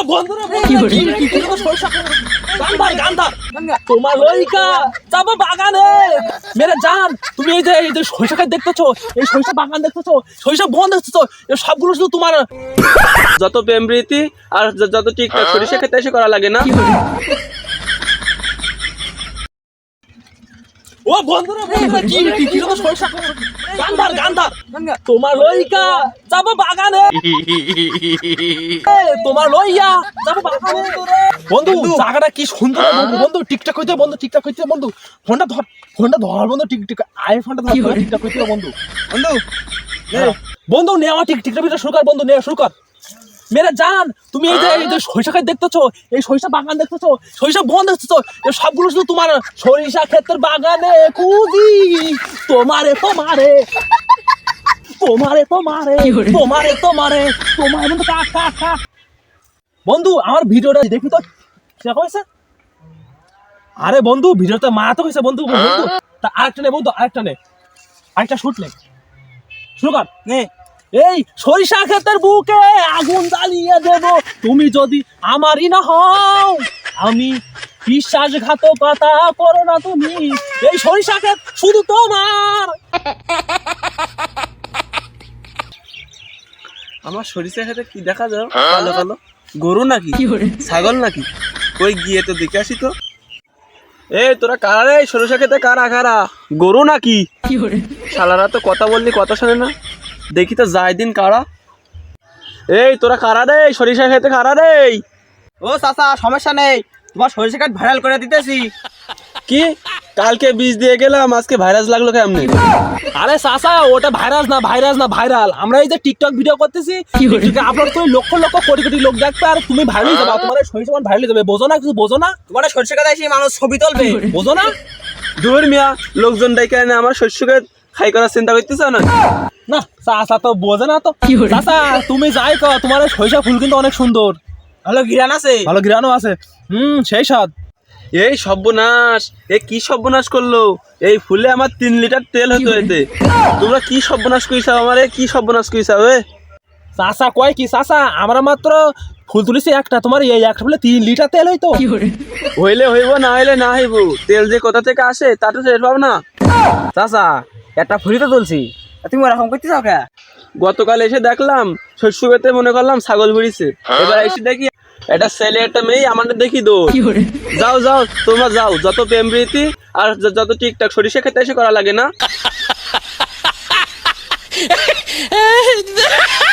তোমার সরষা গান্ধার গান্ধার তোমার লইকা যাব বাগানে। মেরে জান তুমি এই যে এই যে সরিষা দেখতেছো এই সরিষা বাগান দেখতেছো সরিষা বন দেখতেছো এই সবগুলো শুধু তোমার যত প্রেম আর যত ঠিক সরিষা খেতে এসে করা লাগে না। ও বন্ধুরা বন্ধুরা কি কি কি তোমার সরষা গান্ধার গান্ধার। তোমার লইকা যাব বাগানে। তোমার লইয়া যাব বাগানে। বন্ধু জায়গাটা কি সুন্দর বন্ধু বন্ধু টিকটক কইতে বন্ধু টিকটক কইতে বন্ধু। ফোনটা ধর ফোনটা ধর বন্ধু টিকটক আই ফোনটা ধর টিকটক কইতে বন্ধু। বন্ধু। বন্ধু নে আমার টিক টিকটক ভিডিও শুরু কর বন্ধু নে শুরু কর। মেরে জান তুমি এই যে এই যে সরিষা ক্ষেত দেখতেছো? এই সরিষা বাগান দেখতেছো? সরিষা বন দেখতেছো? এই সবগুলো শুধু তোমার সরিষা ক্ষেতের বাগানে কুদি তোমারে তোমারে। তোমারে তোমারে। তোমারে তোমারে। তোমার বন্ধু কাক কাক কাক বন্ধু আমার ভিডিওটা দেখি তো। সেরকম হয়েছে? আরে বন্ধু ভিডিওটা মা তো হয়েছে বন্ধু বন্ধু। তা আরেকটা নে বন্ধু আরেকটা নে। আরেকটা শুট নে। শুরু কর। নে। এই সরিষা ক্ষেতের বুকে আগুন জ্বালিয়ে দেব। তুমি যদি আমারই না হও আমি বিশ্বাসঘাতকতা করো না তুমি। এই সরিষা ক্ষেত শুধু তোমার। আমার সরিষা খেতে কি দেখা যাও কালো কালো। গরু নাকি? ছাগল নাকি? ওই গিয়ে তো দেখে আসি তো। এ তোরা কারা রে? সরিষা খেতে কারা কারা? গরু নাকি? শালারা তো কথা বললি কথা শোনে না। দেখি তো যাই দিন কারা? এই তোরা কারা রে? সরিষা খেতে কারা রে? ও চাচা সমস্যা নেই। তোমার সরিষা কাঠ ভাইরাল করে দিতেছি। কি? কালকে বীজ দিয়ে গেলাম আজকে ভাইরাস লাগল কেমনে? আরে সাসা ওটা ভাইরাস না ভাইরাস না ভাইরাল আমরা এই যে টিকটক ভিডিও করতেছি আপলোড করে লক্ষ লক্ষ কোটি কোটি লোক দেখবে আর তুমি ভাইরাল যাবে তোমার সরিষা মান ভাইরাল যাবে। বোঝো না কিছু বোঝো না? তোমার সরিষা কাঠ এসে মানুষ ছবি তুলবে। বোঝো না? দূর মিয়া লোকজন ডেকে আমার শস্যকে খাই করার চিন্তা করতেছ না? না চাচা তো বোঝে না তো। চাচা তুমি যাই কো তোমার সরিষা ফুল কিন্তু অনেক সুন্দর। ভালো গিরান আছে? ভালো গ্রানও আছে। হুম সেই স্বাদ। এই সর্বনাশ এ কি সর্বনাশ করল? এই ফুলে আমার তিন লিটার তেল হতো এতে তোমরা কি সর্বনাশ কইছাও আমারে? কি সর্বনাশ এ? চাচা কয় কি চাচা আমরা মাত্র ফুল তুলেছি একটা তোমার এই একটা ফুলে তিন লিটার তেল হইতো। হইলে হইব না হইলে না হইব। তেল যে কোথা থেকে আসে তা তো টের পাবো না। চাচা একটা ফুলি তো তুলছি। তুমি ওরকম করতে চাও কে? গতকাল এসে দেখলাম শস্য খেতে মনে করলাম ছাগল ভরিছে এবার এসে দেখি একটা ছেলে একটা মেয়ে আমাদের দেখি দো যাও যাও তোমরা যাও যত প্রেম প্রীতি আর যত ঠিকঠাক সরিষা খেতে এসে করা লাগে না।